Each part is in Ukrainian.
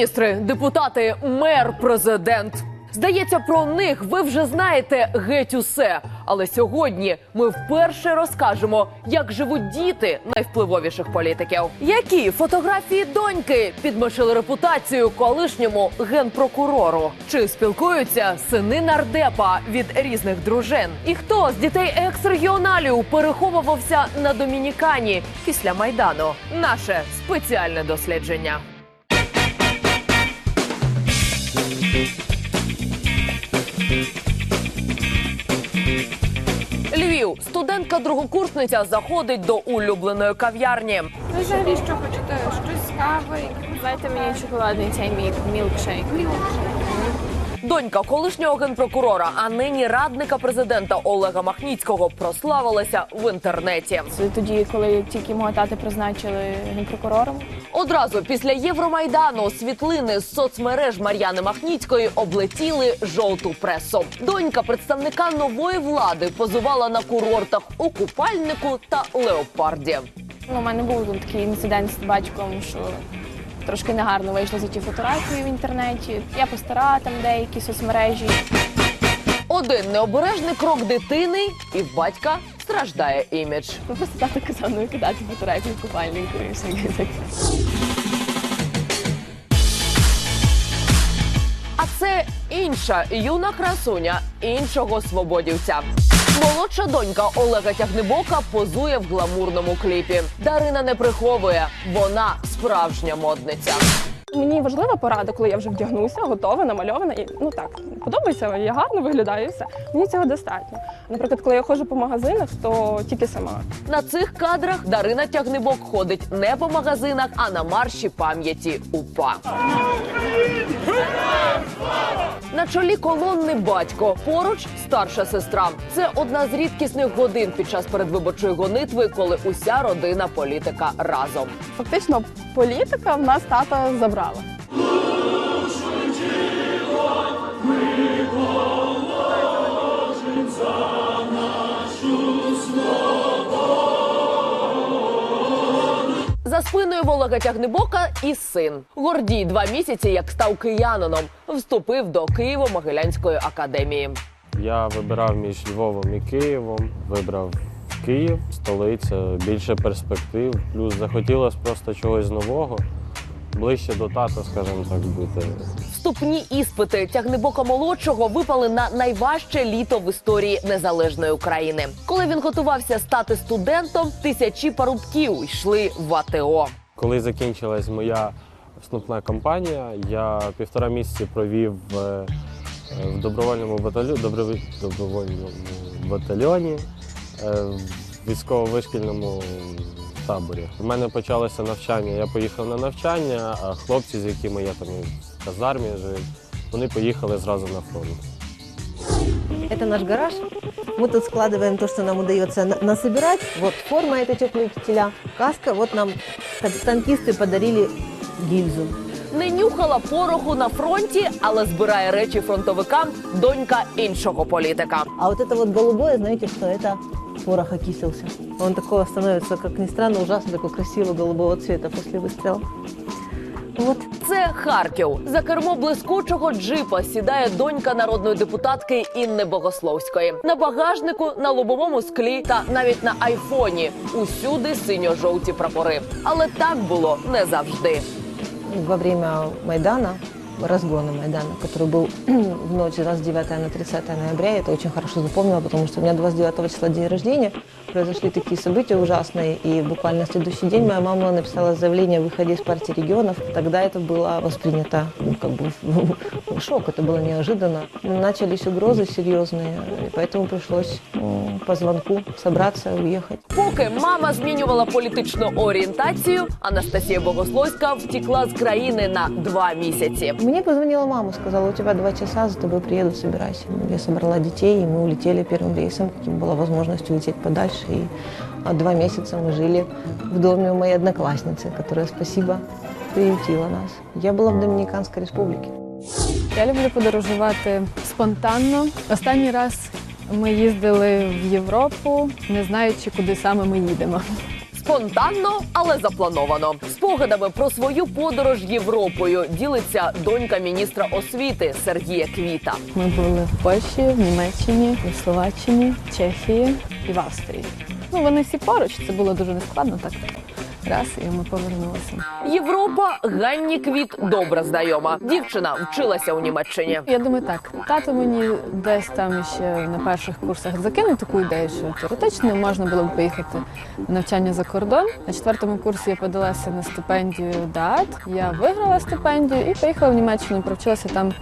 Міністри, депутати, мер, президент. Здається, про них ви вже знаєте геть усе. Але сьогодні ми вперше розкажемо, як живуть діти найвпливовіших політиків. Які фотографії доньки підмочили репутацію колишньому генпрокурору? Чи спілкуються сини нардепа від різних дружин? І хто з дітей екс-регіоналів переховувався на Домінікані після майдану? Наше спеціальне дослідження. Львів, студентка-другокурсниця заходить до улюбленої кав'ярні. Ви взагалі що хочете? Щось з кави? Дайте мені шоколадний цей мілкшейк. мілкшейк. Донька колишнього генпрокурора, а нині радника президента Олега Махніцького прославилася в інтернеті. Це тоді, коли тільки мого тата призначили генпрокурором. Одразу після Євромайдану світлини з соцмереж Мар'яни Махніцької облетіли жовту пресу. Донька представника нової влади позувала на курортах у купальнику та леопарді. Ну, у мене був такий інцидент з батьком, що трошки негарно вийшло за ті фотографії в інтернеті. Я постара там деякі соцмережі. Один необережний крок дитини, і в батька страждає імідж. Ну, просто тато казав, ну кидати фотографії в купальнику і все. А це інша юна красуня іншого свободівця. Молодша донька Олега Тягнебока позує в гламурному кліпі. Дарина не приховує, вона справжня модниця. Мені важлива порада, коли я вже вдягнуся, готова, намальована. І ну так подобається, я гарно виглядаю. і Все мені цього достатньо. Наприклад, коли я ходжу по магазинах, то тільки сама. На цих кадрах Дарина Тягнебок ходить не по магазинах, а на марші пам'яті УПА. На чолі колонни батько, поруч старша сестра. Це одна з рідкісних годин під час передвиборчої гонитви, коли уся родина політика разом. Фактично, політика в нас тата забрала. За спиною в Олега Тягнебока і син. Гордій два місяці, як став киянином, вступив до Києво-Могилянської академії. Я вибирав між Львовом і Києвом. Вибрав Київ, столиця, більше перспектив. Плюс захотілося просто чогось нового, ближче до тата, скажімо так, бути. Вступні іспити тягнебока молодшого випали на найважче літо в історії незалежної України. Коли він готувався стати студентом, тисячі парубків йшли в АТО. Коли закінчилась моя вступна кампанія, я півтора місяці провів в, в добровольному батальйоні, добровольному батальйоні е, в військово-вишкільному таборі. У мене почалося навчання. Я поїхав на навчання, а хлопці, з якими я там в казармі жив, вони поїхали зразу на фронт. Это наш гараж. Мы тут складываем то, что нам удается на- насобирать. Вот форма это теплые кителя, каска. Вот нам тан- танкисты подарили гильзу. Не нюхала пороху на фронті, але збирає речі фронтовикам донька іншого політика. А вот это вот голубое, знаете что? Это порох окисился. Он такого становится, как ни странно, ужасно такой красивого голубого цвета после выстрела. Вот. Це Харків. За кермо блискучого джипа сідає донька народної депутатки Інни Богословської. На багажнику, на лобовому склі та навіть на айфоні усюди синьо-жовті прапори. Але так було не завжди. Во время Майдана, разгона Майдана, который был в ночь с 29 на 30 ноября, я это очень хорошо запомнила, потому что у меня 29 числа день рождения, произошли такие события ужасные, и буквально на следующий день моя мама написала заявление о выходе из партии регионов. Тогда это было воспринято ну, как бы в шок, это было неожиданно. Начались угрозы серьезные, и поэтому пришлось м, по звонку собраться и уехать. Поки мама змінювала політичну орієнтацію, Анастасія Богословська втікла з країни на два місяці. Мне позвонила мама, сказала, у тебя два часа, за тобой приеду, собирайся. Я собрала детей, и мы улетели первым рейсом, каким была возможность улететь подальше. И а, два месяца мы жили в доме у моей одноклассницы, которая, спасибо, приютила нас. Я была в Доминиканской республике. Я люблю подорожувати спонтанно. Останній раз ми їздили в Європу, не знаючи, куди саме ми їдемо. Спонтанно, але заплановано. Спогадами про свою подорож Європою ділиться донька міністра освіти Сергія Квіта. Ми були в Польщі, в Німеччині, в Словаччині, Чехії і в Австрії. Ну вони всі поруч. Це було дуже нескладно. Так раз і ми повернулися. Європа Ганні Квіт добре знайома. Дівчина вчилася у Німеччині. Я думаю, так тато мені десь там ще на перших курсах закинув таку ідею, що теоретично можна було б поїхати на навчання за кордон. На четвертому курсі я подалася на стипендію ДААТ. Я виграла стипендію і поїхала в Німеччину. Провчилася там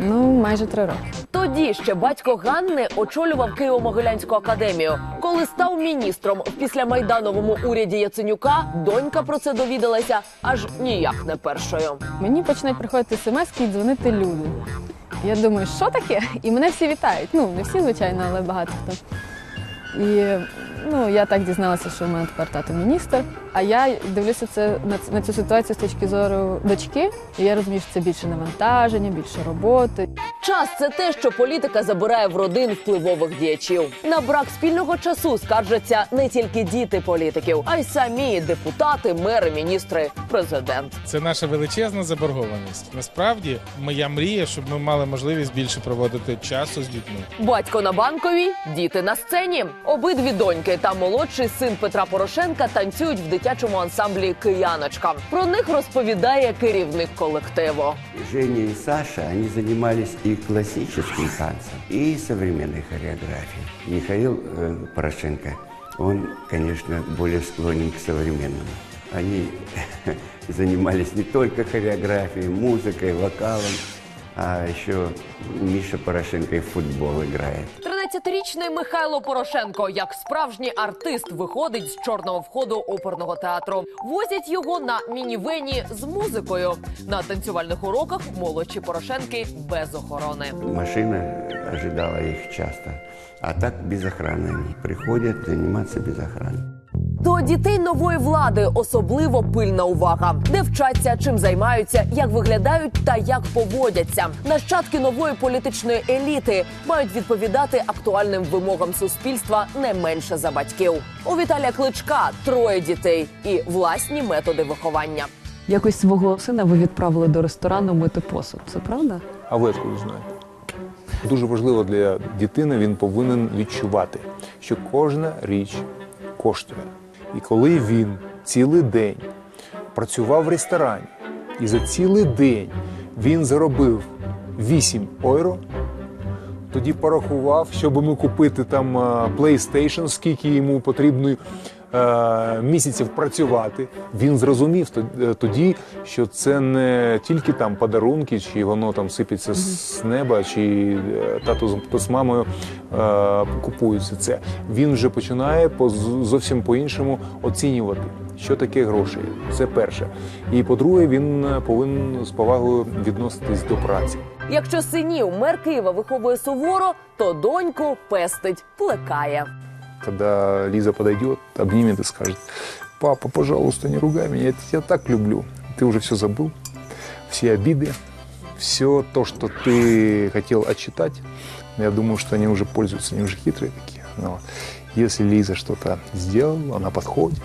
ну майже три роки. Тоді ще батько Ганни очолював Києво-Могилянську академію. Коли став міністром в післямайдановому уряді Яценюка, донька про це довідалася аж ніяк не першою. Мені починають приходити смс і дзвонити люди. Я думаю, що таке? І мене всі вітають. Ну, не всі, звичайно, але багато хто. І ну, я так дізналася, що в мене тепер тато міністр. А я дивлюся це на, на цю ситуацію з точки зору дочки. І я розумію, що це більше навантаження, більше роботи. Час це те, що політика забирає в родин впливових діячів. На брак спільного часу скаржаться не тільки діти політиків, а й самі депутати, мери, міністри, президент. Це наша величезна заборгованість. Насправді, моя мрія, щоб ми мали можливість більше проводити часу з дітьми. Батько на банковій, діти на сцені. Обидві доньки та молодший син Петра Порошенка танцюють в дитячому ансамблі Кияночка. Про них розповідає керівник колективу. Женя и Саша, они занимались и классическим танцем, и современной хореографии. Михаил э, Порошенко, он, конечно, более склонен к современному. Они занимались не только хореографией, музыкой, вокалом, а еще Миша Порошенко и в футбол играет. 13-річний Михайло Порошенко, як справжній артист, виходить з чорного входу оперного театру. Возять його на мінівені з музикою. На танцювальних уроках молодші Порошенки без охорони. Машина ожидала їх часто, а так без охорони. Приходять займатися без охраны. До дітей нової влади особливо пильна увага, де вчаться, чим займаються, як виглядають та як поводяться. Нащадки нової політичної еліти мають відповідати актуальним вимогам суспільства не менше за батьків. У Віталія Кличка троє дітей і власні методи виховання. Якось свого сина ви відправили до ресторану мити посуд. Це правда? А ви откуда знаєте? Дуже важливо для дитини, він повинен відчувати, що кожна річ коштує. І коли він цілий день працював в ресторані, і за цілий день він заробив 8 євро, тоді порахував, щоб йому купити там PlayStation, скільки йому потрібно місяців працювати. Він зрозумів е, тоді, що це не тільки там подарунки, чи воно там сипеться з неба, чи е, тато з- з мамою е, купуються це. Він вже починає по зовсім по-іншому оцінювати, що таке гроші. Це перше. І по-друге, він е, повинен з повагою відноситись до праці. Якщо синів мер Києва виховує суворо, то доньку пестить, плекає. Когда Лиза подойдет, обнимет и скажет, папа, пожалуйста, не ругай меня, я тебя так люблю. Ты уже все забыл, все обиды, все то, что ты хотел отчитать. Я думаю, что они уже пользуются, они уже хитрые такие. Но если Лиза что-то сделала, она подходит,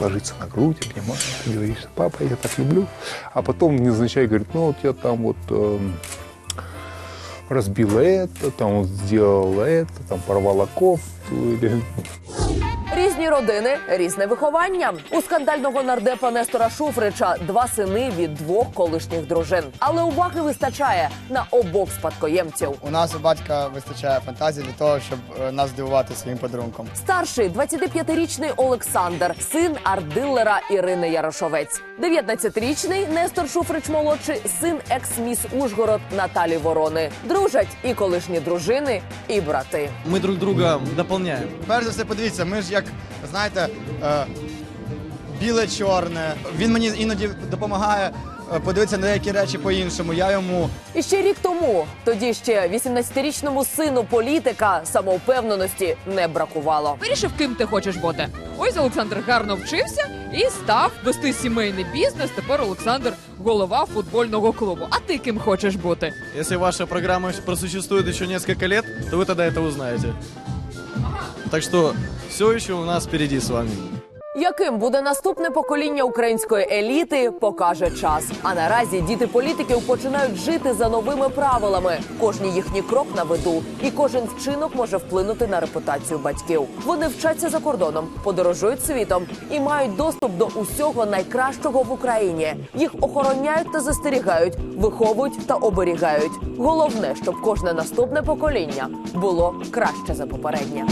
ложится на грудь, обнимает, и говорит, папа, я так люблю. А потом, невзначай, говорит, ну вот я там вот эм, разбила это, там он сделала это, там порвала кофту. Різні родини, різне виховання. У скандального нардепа Нестора Шуфрича два сини від двох колишніх дружин. Але уваги вистачає на обох спадкоємців. У нас у батька вистачає фантазії для того, щоб е, нас здивувати своїм подарунком. Старший 25-річний Олександр, син арт-дилера Ірини Ярошовець. 19-річний Нестор Шуфрич молодший, син екс-міс Ужгород Наталі Ворони. Дружать і колишні дружини, і брати. Ми друг друга доповняємо. Перш за все, подивіться, ми ж як знаєте, е, біле-чорне. Він мені іноді допомагає е, подивитися на деякі речі по-іншому. Я йому І ще рік тому, тоді ще 18-річному сину політика самовпевненості не бракувало. Вирішив, ким ти хочеш бути. Ось Олександр гарно вчився і став вести сімейний бізнес. Тепер Олександр голова футбольного клубу. А ти ким хочеш бути? Если ваша программа просуществует еще несколько лет, то вы тогда это узнаете. Так что все еще у нас впереди с вами. Яким буде наступне покоління української еліти, покаже час. А наразі діти політиків починають жити за новими правилами. Кожний їхній крок на виду, і кожен вчинок може вплинути на репутацію батьків. Вони вчаться за кордоном, подорожують світом і мають доступ до усього найкращого в Україні. Їх охороняють та застерігають, виховують та оберігають. Головне, щоб кожне наступне покоління було краще за попереднє.